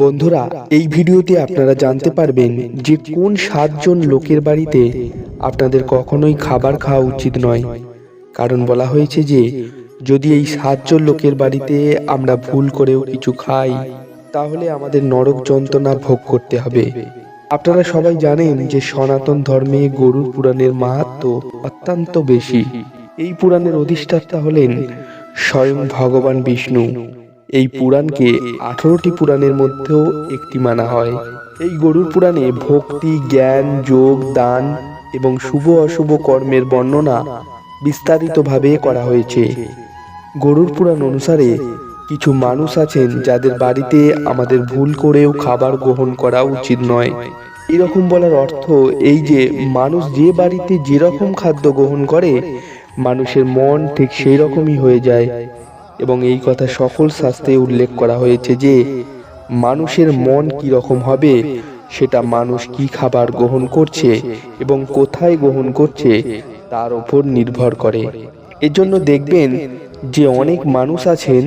বন্ধুরা, এই ভিডিওতে আপনারা জানতে পারবেন যে কোন সাতজন লোকের বাড়িতে আপনাদের কখনোই খাবার খাওয়া উচিত নয়। কারণ বলা হয়েছে যে, যদি এই সাতজন লোকের বাড়িতে আমরা ভুল করেও কিছু খাই, তাহলে আমাদের নরক যন্ত্রণা ভোগ করতে হবে। আপনারা সবাই জানেন যে সনাতন ধর্মে গরুর পুরাণের মাহাত্ম অত্যন্ত বেশি। এই পুরাণের অধিষ্ঠাতা হলেন স্বয়ং ভগবান বিষ্ণু। এই পুরাণকে আঠারোটি পুরাণের মধ্যেও একটি মানা হয়। এই গরুর পুরাণে ভক্তি, জ্ঞান, যোগ, দান এবং শুভ অশুভ কর্মের বর্ণনা বিস্তারিতভাবে করা হয়েছে। গরুর পুরাণ অনুসারে কিছু মানুষ আছেন যাদের বাড়িতে আমাদের ভুল করেও খাবার গ্রহণ করা উচিত নয়। এরকম বলার অর্থ এই যে মানুষ যে বাড়িতে যেরকম খাদ্য গ্রহণ করে, মানুষের মন ঠিক সেই রকমই হয়ে যায়। এবং এই কথা সকল শাস্ত্রে উল্লেখ করা হয়েছে যে, মানুষের মন কি রকম হবে সেটা মানুষ কি খাবার গ্রহণ করছে এবং কোথায় গ্রহণ করছে তার উপর নির্ভর করে। এজন্য দেখবেন যে অনেক মানুষ আছেন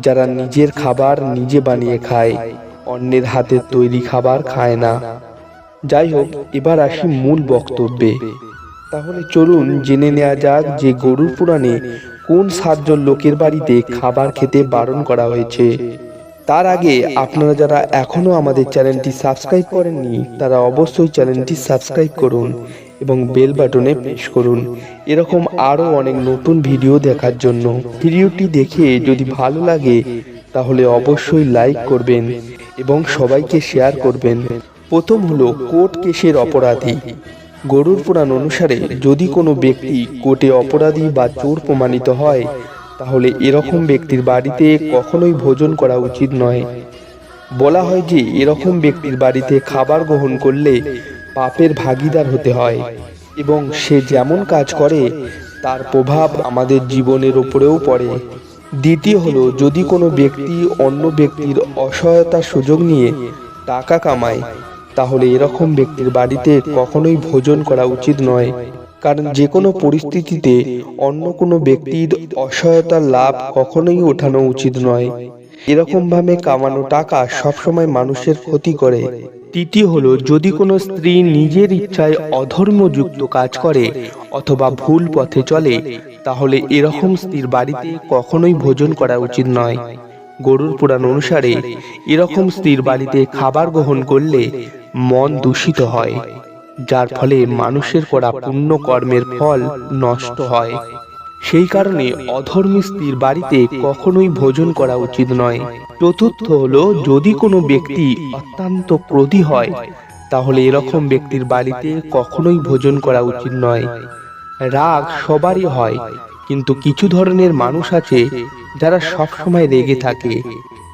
যারা নিজের খাবার নিজে বানিয়ে খায়, অন্যের হাতের তৈরি খাবার খায় না। যাই হোক, এবার আসি মূল বক্তব্যে। তাহলে চলুন জেনে নেওয়া যাক যে গরুর পুরাণে কোন সাতজন লোকের বাড়িতে খাবার খেতে বারণ করা হয়েছে। তার আগে আপনারা যারা এখনও আমাদের চ্যানেলটি সাবস্ক্রাইব করেননি, তারা অবশ্যই চ্যানেলটি সাবস্ক্রাইব করুন এবং বেল বাটনে প্রেস করুন। এরকম আরও অনেক নতুন ভিডিও দেখার জন্য ভিডিওটি দেখে যদি ভালো লাগে, তাহলে অবশ্যই লাইক করবেন এবং সবাইকে শেয়ার করবেন। প্রথম হলো কোর্ট কেসের অপরাধী। গরুর পুরাণ অনুসারে যদি কোনো ব্যক্তি কোর্টে অপরাধী বা চোর প্রমাণিত হয় তাহলে এরকম ব্যক্তির বাড়িতে কখনোই ভোজন করা উচিত নয়। বলা হয় যে এরকম ব্যক্তির বাড়িতে খাবার গ্রহণ করলে পাপের ভাগিদার হতে হয় এবং সে যেমন কাজ করে, তার প্রভাব আমাদের জীবনের ওপরেও পড়ে। দ্বিতীয় হলো, যদি কোনো ব্যক্তি অন্য ব্যক্তির অসহায়তার সুযোগ নিয়ে টাকা কামায়, তাহলে এরকম ব্যক্তির বাড়িতে কখনোই ভোজন করা উচিত নয়। কারণ যে কোনো পরিস্থিতিতে অন্য কোনো ব্যক্তির অসহায়তার লাভ কখনোই ওঠানো উচিত নয়। এরকম ভাবে কামানো টাকা সবসময় মানুষের ক্ষতি করে। তৃতীয় হলো, যদি কোনো স্ত্রী নিজের ইচ্ছায় অধর্মযুক্ত কাজ করে অথবা ভুল পথে চলে, তাহলে এরকম স্ত্রীর বাড়িতে কখনোই ভোজন করা উচিত নয়। গরুর পুরাণ অনুসারে, এরকম স্ত্রীর বাড়িতে খাবার গ্রহণ করলে মন দূষিত হয়। যার ফলে মানুষের করা পুণ্য কর্মের ফল নষ্ট হয়। সেই কারণে অধর্মী স্ত্রীর বাড়িতে কখনোই ভোজন করা উচিত নয়। চতুর্থ হলো যদি কোনো ব্যক্তি অত্যন্ত ক্রোধী হয় তাহলে এরকম ব্যক্তির বাড়িতে কখনোই ভোজন করা উচিত নয়। রাগ সবারই হয় কিন্তু কিছু ধরনের মানুষ আছে যারা সব সময় রেগে থাকে।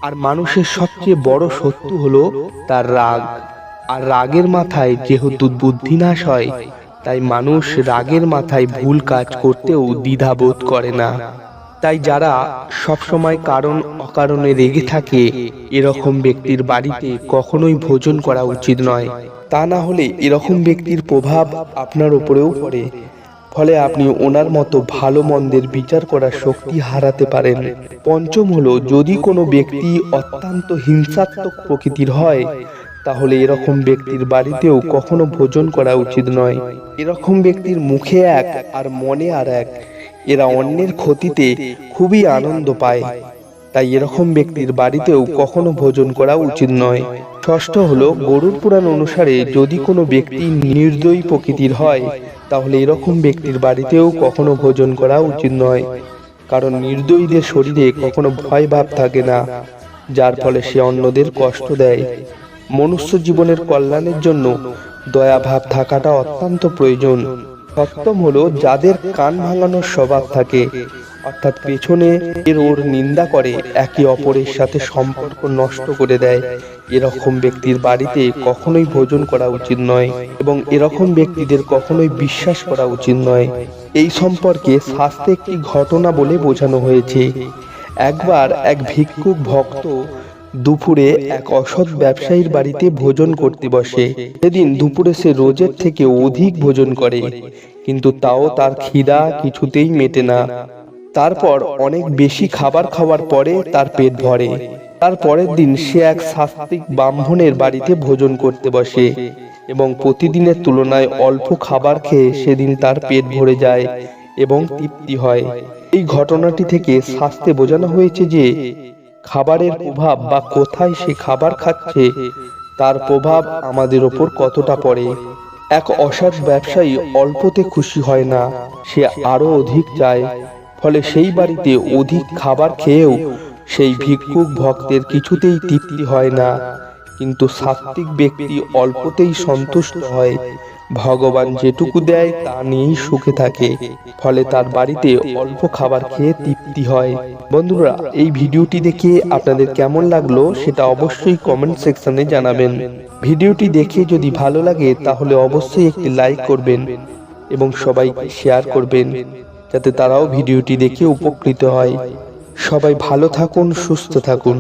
আর মানুষের সবচেয়ে বড় শত্রু হলো তার রাগ। আর রাগের মাথায় যেহেতু বুদ্ধি নাশ হয়, তাই মানুষ রাগের মাথায় ভুল কাজ করতেও দ্বিধাবোধ করে না। তাই যারা সবসময় কারণ অকারণে রেগে থাকে, এরকম ব্যক্তির বাড়িতে কখনোই ভোজন করা উচিত নয়। তা না হলে এরকম ব্যক্তির প্রভাব আপনার উপরেও পড়ে। ফলে আপনি ওনার মতো ভালো মন্দের বিচার করার শক্তি হারাতে পারেন। পঞ্চম হলো, যদি কোনো ব্যক্তি অত্যন্ত হিংসাত্মক প্রকৃতির হয় তাহলে এরকম ব্যক্তির বাড়িতেও কখনো ভোজন করা উচিত নয়। এরকম ব্যক্তির মুখে এক আর মনে আর এক, এরা অন্যের ক্ষতিতে খুবই আনন্দ পায়। তাই এরকম ব্যক্তির বাড়িতেও কখনো ভোজন করা উচিত নয়। ষষ্ঠ হলো, গরুর পুরাণ অনুসারে যদি কোনো ব্যক্তি নির্দয়ী প্রকৃতির হয়, তাহলে এরকম ব্যক্তির বাড়িতেও কখনো ভোজন করা উচিত নয়। কারণ নির্দয়ীদের শরীরে কখনো ভয় ভাব থাকে না, যার ফলে সে অন্যদের কষ্ট দেয়। মনুষ্য জীবনের কল্যাণের জন্য দয়াভাব থাকাটা অত্যন্ত প্রয়োজন। সপ্তম হলো যাদের কান ভাঙানোর স্বভাব থাকে, অর্থাৎ পেছনে এর ওর নিন্দা করে, একে অপরের সাথে সম্পর্ক নষ্ট করে দেয়। এরকম ব্যক্তির বাড়িতে কখনোই ভোজন করা উচিত নয় এবং এরকম ব্যক্তিদের কখনোই বিশ্বাস করা উচিত নয়। এই সম্পর্কে শাস্ত্রে একটি ঘটনা বলে বোঝানো হয়েছে। একবার এক ভিক্ষুক ভক্ত দুপুরে এক অসৎ ব্যবসায়ীর বাড়িতে ভোজন করতে বসে। সেদিন দুপুরে সে রোজের থেকে অধিক ভোজন করে। কিন্তু তাও তার খিদা কিছুতেই মেটে না। তারপর অনেক বেশি খাবার খাওয়ার পরে তার পেট ভরে। তার পরের দিন সে এক শাস্ত্রিক ব্রাহ্মণের বাড়িতে ভোজন করতে বসে এবং প্রতিদিনের তুলনায় অল্প খাবার খেয়ে সেদিন তার পেট ভরে যায় এবং তৃপ্তি হয়। এই ঘটনাটি থেকে শাস্তে বোঝানো হয়েছে যে খাবারের প্রভাব বা কোথায় সে খাবার খাচ্ছে, তার প্রভাব আমাদের ওপর কতটা পড়ে? এক অসৎ ব্যবসায়ী অল্পতে খুশি হয় না, সে আরও অধিক চায়। ফলে সেই বাড়িতে অধিক খাবার খেয়েও সেই ভিক্ষুক ভক্তের কিছুতেই তৃপ্তি হয় না। কিন্তু সাত্ত্বিক ব্যক্তি অল্পতেই সন্তুষ্ট হয়। ভগবান যেটুকু দেয়, তা নিয়েই সুখে থাকে। ফলে তার বাড়িতে অল্প খাবার খেয়ে তৃপ্তি হয়। বন্ধুরা, এই ভিডিওটি দেখে আপনাদের কেমন লাগল সেটা অবশ্যই কমেন্ট সেকশনে জানাবেন। ভিডিওটি দেখে যদি ভালো লাগে, তাহলে অবশ্যই একটি লাইক করবেন এবং সবাইকে শেয়ার করবেন, যাতে তারাও ভিডিওটি দেখে উপকৃত হয়। সবাই ভালো থাকুন, সুস্থ থাকুন।